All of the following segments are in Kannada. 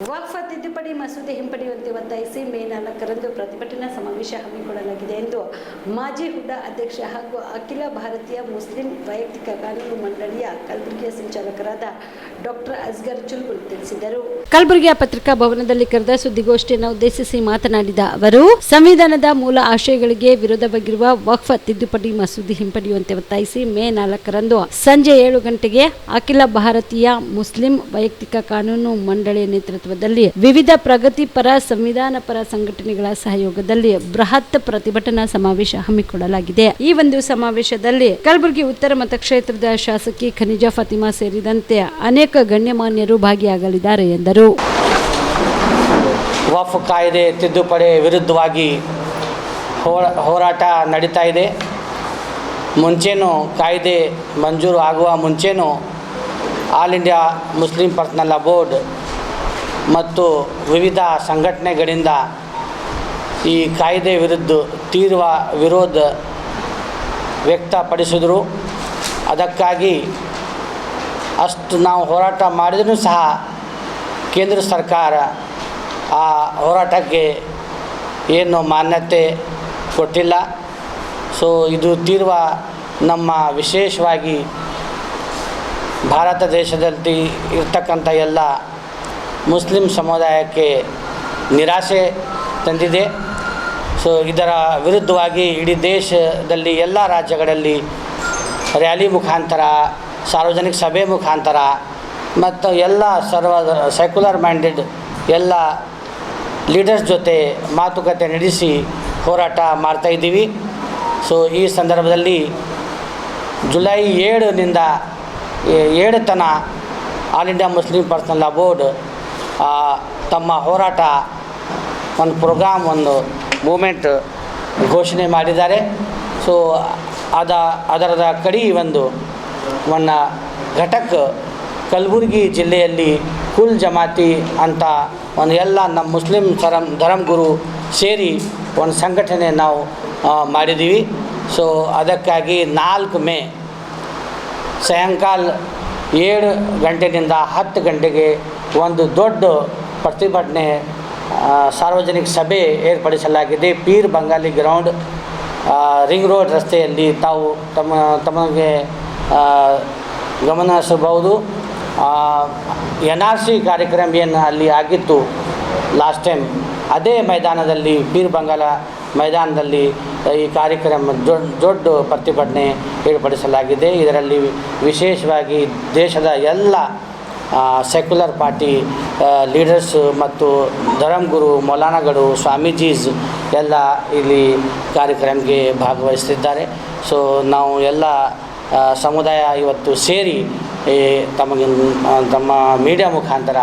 ವಕ್ಫ ತಿದ್ದುಪಡಿ ಮಸೂದೆ ಹಿಂಪಡೆಯುವಂತೆ ಒತ್ತಾಯಿಸಿ ಮೇ ನಾಲ್ಕರಂದು ಪ್ರತಿಭಟನಾ ಸಮಾವೇಶ ಹಮ್ಮಿಕೊಳ್ಳಲಾಗಿದೆ ಎಂದು ಮಾಜಿ ಹುಡ್ಡ ಅಧ್ಯಕ್ಷ ಹಾಗೂ ಅಖಿಲ ಭಾರತೀಯ ಮುಸ್ಲಿಂ ವೈಯಕ್ತಿಕ ಕಾನೂನು ಮಂಡಳಿಯ ಕಲಬುರಗಿಯ ಸಂಚಾಲಕರಾದ ಡಾಕ್ಟರ್ ಅಸ್ಗರ್ ಚುಲ್ಗುಲ್ ತಿಳಿಸಿದರು. ಕಲಬುರಗಿಯ ಪತ್ರಿಕಾ ಭವನದಲ್ಲಿ ಕರೆದ ಸುದ್ದಿಗೋಷ್ಠಿಯನ್ನು ಉದ್ದೇಶಿಸಿ ಮಾತನಾಡಿದ ಅವರು, ಸಂವಿಧಾನದ ಮೂಲ ಆಶಯಗಳಿಗೆ ವಿರೋಧವಾಗಿರುವ ವಕ್ಫ ತಿದ್ದುಪಡಿ ಮಸೂದೆ ಹಿಂಪಡೆಯುವಂತೆ ಒತ್ತಾಯಿಸಿ ಮೇ ನಾಲ್ಕರಂದು ಸಂಜೆ ಏಳು ಗಂಟೆಗೆ ಅಖಿಲ ಭಾರತೀಯ ಮುಸ್ಲಿಂ ವೈಯಕ್ತಿಕ ಕಾನೂನು ಮಂಡಳಿಯ ನೇತೃತ್ವದಲ್ಲಿ ವಿವಿಧ ಪ್ರಗತಿಪರ ಸಂವಿಧಾನ ಪರ ಸಂಘಟನೆಗಳ ಸಹಯೋಗದಲ್ಲಿ ಬೃಹತ್ ಪ್ರತಿಭಟನಾ ಸಮಾವೇಶ ಹಮ್ಮಿಕೊಳ್ಳಲಾಗಿದೆ. ಈ ಒಂದು ಸಮಾವೇಶದಲ್ಲಿ ಕಲಬುರಗಿ ಉತ್ತರ ಮತಕ್ಷೇತ್ರದ ಶಾಸಕಿ ಖನಿಜಾ ಫತಿಮಾ ಸೇರಿದಂತೆ ಅನೇಕ ಗಣ್ಯಮಾನ್ಯರು ಭಾಗಿಯಾಗಲಿದ್ದಾರೆ ಎಂದರು. ವಫ್ ಕಾಯ್ದೆ ತಿದ್ದುಪಡಿ ವಿರುದ್ಧವಾಗಿ ಹೋರ- ಹೋರಾಟ ನಡೀತಾ ಇದೆ. ಮುಂಚೆನೂ ಕಾಯ್ದೆ ಮಂಜೂರು ಆಗುವ ಮುಂಚೆನೂ all India Muslim personal board ಮತ್ತು ವಿವಿಧ ಸಂಘಟನೆಗಳಿಂದ ಈ ಕಾಯ್ದೆ ವಿರುದ್ಧ ತೀರ್ವ ವಿರೋಧ ವ್ಯಕ್ತಪಡಿಸಿದರು. ಅದಕ್ಕಾಗಿ ಅಷ್ಟು ನಾವು ಹೋರಾಟ ಮಾಡಿದರೂ ಸಹ ಕೇಂದ್ರ ಸರ್ಕಾರ ಆ ಹೋರಾಟಕ್ಕೆ ಏನು ಮಾನ್ಯತೆ ಕೊಟ್ಟಿಲ್ಲ. ಸೊ, ಇದು ತೀರ್ವ ನಮ್ಮ ವಿಶೇಷವಾಗಿ ಭಾರತ ದೇಶದಲ್ಲಿ ಇರ್ತಕ್ಕಂಥ ಎಲ್ಲ ಮುಸ್ಲಿಂ ಸಮುದಾಯಕ್ಕೆ ನಿರಾಸೆ ತಂದಿದೆ. ಸೊ ಇದರ ವಿರುದ್ಧವಾಗಿ ಇಡೀ ದೇಶದಲ್ಲಿ ಎಲ್ಲ ರಾಜ್ಯಗಳಲ್ಲಿ ರ್ಯಾಲಿ ಮುಖಾಂತರ, ಸಾರ್ವಜನಿಕ ಸಭೆ ಮುಖಾಂತರ ಮತ್ತು ಎಲ್ಲ ಸರ್ವ ಸೆಕ್ಯುಲರ್ ಮೈಂಡೆಡ್ ಎಲ್ಲ ಲೀಡರ್ಸ್ ಜೊತೆ ಮಾತುಕತೆ ನಡೆಸಿ ಹೋರಾಟ ಮಾಡ್ತಾಯಿದ್ದೀವಿ ಸೊ ಈ ಸಂದರ್ಭದಲ್ಲಿ ಜುಲೈ ಏಳರಿಂದ ಏಳು ತನ all India Muslim personal law board ತಮ್ಮ ಹೋರಾಟ ಒಂದು ಪ್ರೋಗ್ರಾಮ್, ಒಂದು ಮೂಮೆಂಟ್ ಘೋಷಣೆ ಮಾಡಿದ್ದಾರೆ. ಸೊ ಅದ, ಅದರದ ಕಡಿ ಒಂದು ಒಂದು ಘಟಕ ಕಲಬುರಗಿ ಜಿಲ್ಲೆಯಲ್ಲಿ ಕುಲ್ ಜಮಾತಿ ಅಂತ ಒಂದು ಎಲ್ಲ ನಮ್ಮ ಮುಸ್ಲಿಂ ಧರ್ಮ ಧರ್ಮಗುರು ಸೇರಿ ಒಂದು ಸಂಘಟನೆ ನಾವು ಮಾಡಿದ್ದೀವಿ. ಸೊ ಅದಕ್ಕಾಗಿ ನಾಲ್ಕು ಮೇ ಸಾಯಂಕಾಲ ಏಳು ಗಂಟೆಯಿಂದ ಹತ್ತು ಗಂಟೆಗೆ ಒಂದು ದೊಡ್ಡ ಪ್ರತಿಭಟನೆ ಸಾರ್ವಜನಿಕ ಸಭೆ ಏರ್ಪಡಿಸಲಾಗಿದೆ. Peer Bangali ground ring road ರಸ್ತೆಯಲ್ಲಿ ತಾವು ತಮ್ಮ, ತಮಗೆ ಗಮನ ಹರಿಸಬಹುದು. ಎನ್ ಆರ್ ಸಿ ಕಾರ್ಯಕ್ರಮ ಏನು ಅಲ್ಲಿ ಆಗಿತ್ತು ಲಾಸ್ಟ್ ಟೈಮ್, ಅದೇ ಮೈದಾನದಲ್ಲಿ, ಪೀರ್ ಬಂಗಾಲ ಮೈದಾನದಲ್ಲಿ, ಈ ಕಾರ್ಯಕ್ರಮ ದೊಡ್ಡ ದೊಡ್ಡ ಪ್ರತಿಭಟನೆ ಏರ್ಪಡಿಸಲಾಗಿದೆ. ಇದರಲ್ಲಿ ವಿಶೇಷವಾಗಿ ದೇಶದ ಎಲ್ಲ ಸೆಕ್ಯುಲರ್ ಪಾರ್ಟಿ ಲೀಡರ್ಸ್ ಮತ್ತು ಧರ್ಮಗುರು ಮೌಲಾನಾಗಳು ಸ್ವಾಮೀಜೀಸ್ ಎಲ್ಲ ಇಲ್ಲಿ ಕಾರ್ಯಕ್ರಮಕ್ಕೆ ಭಾಗವಹಿಸ್ತಿದ್ದಾರೆ. ಸೊ ನಾವು ಎಲ್ಲ ಸಮುದಾಯ ಇವತ್ತು ಸೇರಿ ತಮಗೆ ತಮ್ಮ ಮೀಡಿಯಾ ಮುಖಾಂತರ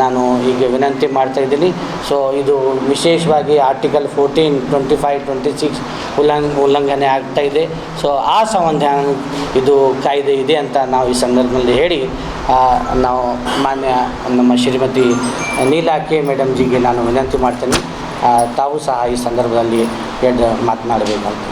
ನಾನು ಈಗ ವಿನಂತಿ ಮಾಡ್ತಾ ಇದ್ದೀನಿ. ಸೊ ಇದು ವಿಶೇಷವಾಗಿ article fourteen twenty five twenty six ಉಲ್ಲಂಘ ಉಲ್ಲಂಘನೆ ಆಗ್ತಾ ಇದೆ. ಸೊ ಆ ಸಂಬಂಧ ಇದು ಕಾಯ್ದೆ ಇದೆ ಅಂತ ನಾವು ಈ ಸಂದರ್ಭದಲ್ಲಿ ಹೇಳಿ ನಾವು ಮಾನ್ಯ ನಮ್ಮ ಶ್ರೀಮತಿ ನೀಲಾ ಕೆ ಮೇಡಮ್ಜಿಗೆ ನಾನು ವಿನಂತಿ ಮಾಡ್ತೇನೆ. ತಾವು ಸಹ ಈ ಸಂದರ್ಭದಲ್ಲಿ ಎರಡು ಮಾತನಾಡಬೇಕಂತ